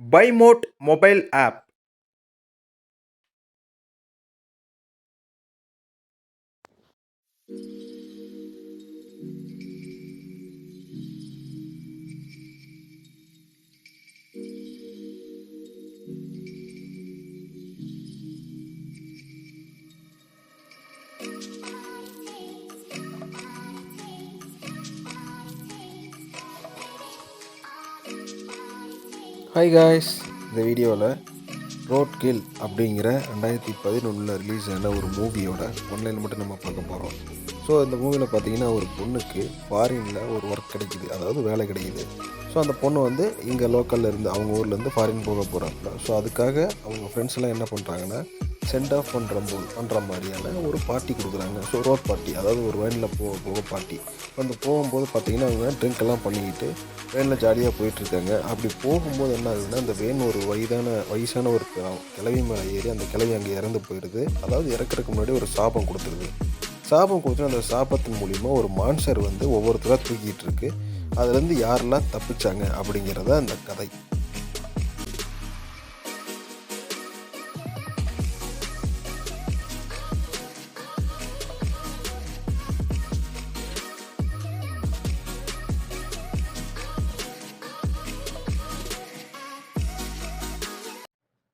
Bymod mobile app hi guys இந்த வீடியோவில் road kill அப்படிங்கிற ரெண்டாயிரத்தி பதினொன்றில் ரிலீஸ் ஆன ஒரு மூவியோட ஒன்லைன் மட்டும் நம்ம பார்க்க போகிறோம் ஸோ இந்த மூவியில் பார்த்தீங்கன்னா ஒரு பொண்ணுக்கு ஃபாரினில் ஒரு ஒர்க் கிடைக்குது. அதாவது வேலை கிடைக்குது. ஸோ அந்த பொண்ணு வந்து இங்கே லோக்கலில் இருந்து அவங்க ஊர்லேருந்து ஃபாரின் போக போகிறாங்க ஸோ அதுக்காக அவங்க ஃப்ரெண்ட்ஸ் எல்லாம் என்ன பண்ணுறாங்கன்னா சென்ட் ஆஃப் பண்ணுற பண்ணுற மாதிரியான ஒரு பார்ட்டி கொடுக்குறாங்க. ஸோ ரோட் பார்ட்டி அதாவது ஒரு வேனில் போக போக பார்ட்டி அந்த போகும்போது பார்த்தீங்கன்னா அவங்க ட்ரிங்க் எல்லாம் பண்ணிக்கிட்டு வேனில் ஜாலியாக போயிட்டுருக்காங்க அப்படி போகும்போது என்ன ஆகுதுன்னா அந்த வேன் ஒரு வயதான வயசான ஒரு கிளவி மேலே ஏறி அந்த கிளவி அங்கே இறந்து போயிடுது. அதாவது இறக்குறதுக்கு முன்னாடி ஒரு சாபம் கொடுத்துருது. சாபம் கொடுத்து அந்த சாபத்தின் மூலிமா ஒரு மான்சர் வந்து ஒவ்வொருத்தராக தூக்கிட்டு இருக்கு. அதுலேருந்து யாரெல்லாம் தப்பிச்சாங்க அப்படிங்கிறத அந்த கதை.